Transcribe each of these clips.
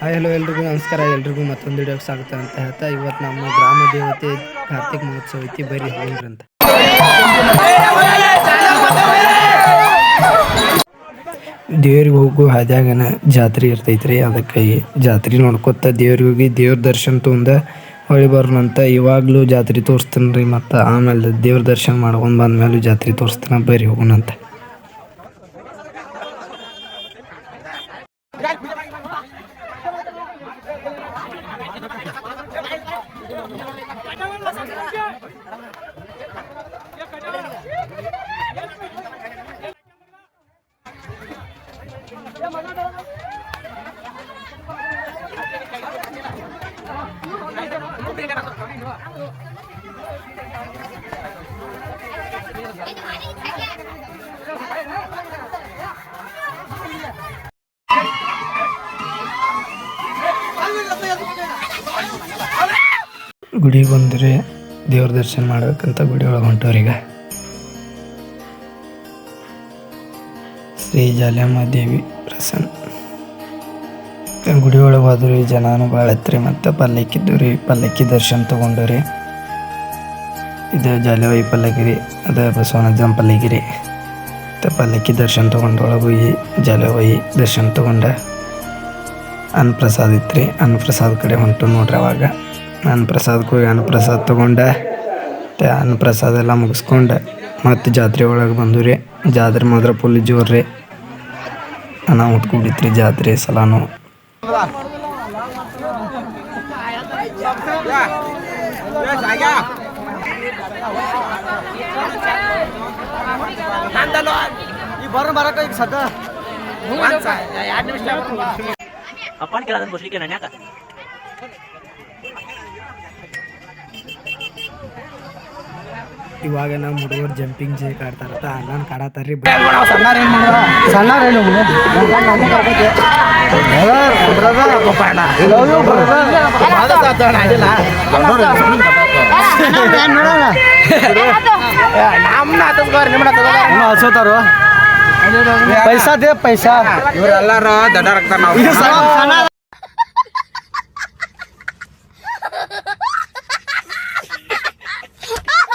Hi hello ಎಲ್ರಿಗೂ. ನಮಸ್ಕಾರ. ಎಲ್ರಿಗೂ ಮತ್ತೊಂದು ವಿಡಿಯೋಗೆ ಸ್ವಾಗತ ಅಂತ ಹೇಳ್ತಾ, ಇವತ್ತು ನಮ್ಮ ಗ್ರಾಮ ದೇವತೆ ಕಾರ್ತಿಕ್ ಮಹೋತ್ಸವ ಐತಿ, ಬರೀ ಹೋಗ್ರಂತ ದೇವ್ರಿಗೆ ಹೋಗು ಹಾದ್ಯಾಗನ ಜಾತ್ರೆ ಇರ್ತೈತ್ರಿ. ಅದಕ್ಕೆ ಜಾತ್ರೆ ನೋಡ್ಕೊತ ದೇವ್ರಿಗೆ ಹೋಗಿ ದೇವ್ರ ದರ್ಶನ ತೊಂದ ಹೊಳಿ ಬರೋಣಂತ ಇವಾಗಲೂ ಜಾತ್ರೆ ತೋರಿಸ್ತೀನಿ ರೀ, ಮತ್ತು ಆಮೇಲೆ ದೇವ್ರ ದರ್ಶನ ಮಾಡ್ಕೊಂಡು ಬಂದ್ಮೇಲೆ ಜಾತ್ರೆ ತೋರಿಸ್ತಾನೆ ಬರ್ರಿ ಹೋಗೋಣಂತ. ಗುಡಿಗೆ ಬಂದರೆ ದೇವ್ರ ದರ್ಶನ ಮಾಡ್ಬೇಕಂತ ಗುಡಿ ಒಳಗೆ ಹೊಂಟವ್ರೀಗ. ಶ್ರೀ ಜಾಲಮ್ಮ ದೇವಿ ಪ್ರಸನ್ನ. ಗುಡಿ ಒಳಗೆ ಹೋದ್ರಿ, ಜನಾನು ಭಾಳ ಐತ್ರಿ ಮತ್ತು ಪಲ್ಲಕ್ಕಿದ್ದು ರೀ ಪಲ್ಲಕ್ಕಿ ದರ್ಶನ ತೊಗೊಂಡು ರೀ ಇದು ಜಾಲಿವಾಯಿ ಪಲ್ಲಗಿರಿ ಅದು ಬಸವನಜ್ಜನ ಪಲ್ಲಗಿರಿ ಮತ್ತು ಪಲ್ಲಕ್ಕಿ ದರ್ಶನ ತೊಗೊಂಡು ಒಳಗೆ ಹೋಗಿ ಜಾಲವಾಯಿ ದರ್ಶನ ತೊಗೊಂಡೆ ಅನ್ನಪ್ರಸಾದ ಇತ್ತು ರೀ ಅನ್ನಪ್ರಸಾದ ಕಡೆ ಹೊಂಟು ನೋಡ್ರಿ ಅವಾಗ. ಅನ್ನಪ್ರಸಾದಕ್ಕೆ ಹೋಗಿ ಅನ್ನಪ್ರಸಾದ್ ತೊಗೊಂಡೆ, ಮತ್ತು ಅನ್ನಪ್ರಸಾದ ಎಲ್ಲ ಮುಗಿಸ್ಕೊಂಡೆ ಮತ್ತು ಜಾತ್ರೆ ಒಳಗೆ ಬಂದು ರೀ ಜಾತ್ರೆ ಮಾತ್ರ ಫುಲ್ ಜೋರ್ರಿ. ರೀ ನಾವು ರೀ ಜಾತ್ರೆ ಸಲಾನು. ಬರಕ ಈಗ ಸದ್ದ ಅಪ್ಪನ ಕೇಳೋದನ್ನ ಬಸ್ಲಿಕ್ಕೆ ನಾನು ಯಾಕ ಇವಾಗ ನಮ್ಮ ಹುಡುಗರು ಜಂಪಿಂಗ್ ಜೇಕ್ ಆಡ್ತಾರತ್ತ ಅಣ್ಣನ ಕಾಡತ್ತಾರ್ರಿ ಸಣ್ಣ ಸಣ್ಣ ಮಾಡುವ ಸಣ್ಣಾರ ಏನು ಹಚ್ಚೋತಾರು ಪೈಸಾ ದೇ ಪೈಸಾ. ಇವರೆಲ್ಲಾರು ದೊಡ್ಡರಾಗ್ತಾರ ನಾವು.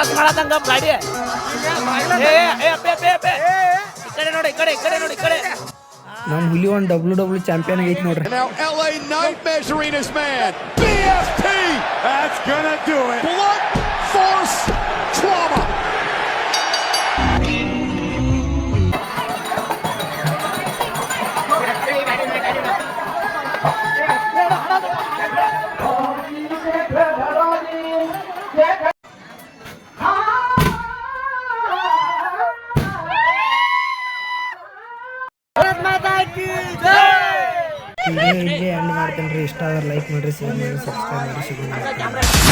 ಯಾರು ಮಗ ಫೋಕಸ್ ಮಾಡದಂಗ ಗಾಡಿ ಏ, ಏ, ಏ, ಅಪ್ಪೆ, ಅಪ್ಪೆ, ಅಪ್ಪೆ. ಈ ಕಡೆ ನೋಡಿ ಈ ಕಡೆ ಈ ಕಡೆ ನೋಡಿ ಈ ಕಡೆ ನಮ್ಮ ಹುಲಿ ಒಂದು ಡಬ್ಲ್ಯೂ ಡಬ್ಲ್ಯೂ ಚಾಂಪಿಯನ್ ಆಗೈತಿ ನೋಡ್ರಿ Now LA Knight measuring his man. BFT. That's gonna do it. Blood video ಇಲ್ಲೇ ಎಂಡ್ ಮಾಡ್ತೇನೆ ರೀ. ಇಷ್ಟ ಆದ್ರೆ ಲೈಕ್ ಮಾಡಿರಿ ಶೇರ್ ಮಾಡಿ ಸಬ್ಸ್ಕ್ರೈಬ್ ಮಾಡಿ ಸಿಗೋಣ.